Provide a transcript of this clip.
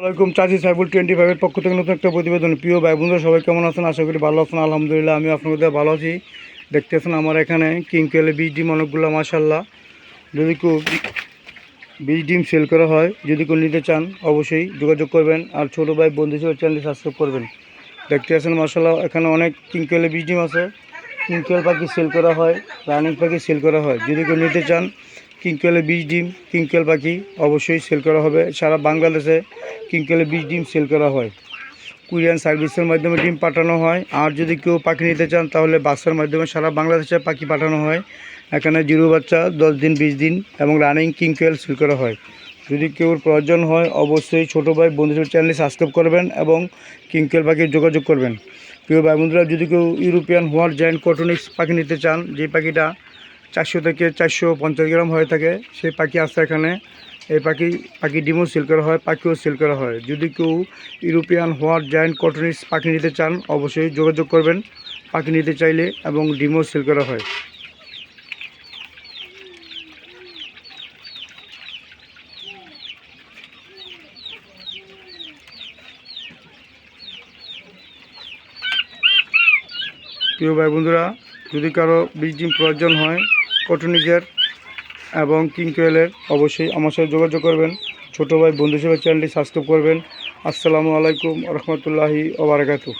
ওয়ালাইকুম চাচি সাইবুল টোয়েন্টি ফাইভের পক্ষ থেকে নতুন একটা প্রতিবেদন। প্রিয় ভাই বন্ধুরা সবাই কেমন আছেন? আশা করি ভালো আছেন, আলহামদুলিল্লাহ আমি আপনাদের ভালো আছি। দেখতেছেন আমার এখানে কিংকেলে বীজ ডিম অনেকগুলো মাসাল্লাহ যদি কেউ বীজ ডিম সেল করা হয়, যদি কেউ নিতে চান, অবশ্যই যোগাযোগ করবেন। আর ছোটো ভাই, বন্ধু হিসেবে চ্যানেলটি সাবস্ক্রাইব করবেন। দেখতে আছেন মাসাল্লাহ এখানে অনেক কিংকেলে বীজ ডিম আছে। কিংকেল পাখি সেল করা হয় রানিং পাখি সেল করা হয়। যদি কেউ নিতে চান কিংকেলে বীজ ডিম কিংকেল পাখি অবশ্যই সেল করা হবে। সারা বাংলাদেশে কিংকেলে বীজ ডিম সেল করা হয়। কুরিয়ান সার্ভিসের মাধ্যমে ডিম পাঠানো হয়। আর যদি কেউ পাখি নিতে চান, তাহলে বাসের মাধ্যমে সারা বাংলাদেশে পাখি পাঠানো হয়। এখানে জিরো বাচ্চা, দশ দিন, বিশ দিন এবং রানিং কিংকেল সেল করা হয়। যদি কেউ প্রয়োজন হয়, অবশ্যই ছোটো ভাই বন্ধুদের চ্যানেলে সাবস্ক্রাইব করবেন এবং কিংকেল পাখি যোগাযোগ করবেন। প্রিয় ভাই বন্ধুরা, যদি কেউ ইউরোপিয়ান হোয়ার জায়েন্ট কটনিক্স পাখি নিতে চান, যে পাখিটা চারশো থেকে চারশো পঞ্চাশ গ্রাম হয়ে থাকে, সেই পাখি আসছে এখানে। এই পাখি পাখি ডিমও সেল করা হয়, পাখিও সেল করা হয়। যদি কেউ ইউরোপিয়ান হোয়াট জায়েন্ট কটনিস পাখি নিতে চান, অবশ্যই যোগাযোগ করবেন। পাখি নিতে চাইলে এবং ডিমও সেল করা হয়। প্রিয় ভাই বন্ধুরা, যদি কারও বীজ ডিম প্রয়োজন হয় কটনিজের এবং কিংকোয়েলের অবশ্যই আমার সাথে যোগাযোগ করবেন। ছোটো ভাই, বন্ধু হিসেবে চ্যানেলটি সাবস্ক্রাইব করবেন। আসসালামু আলাইকুম রহমতুল্লাহি ওবরাকাতু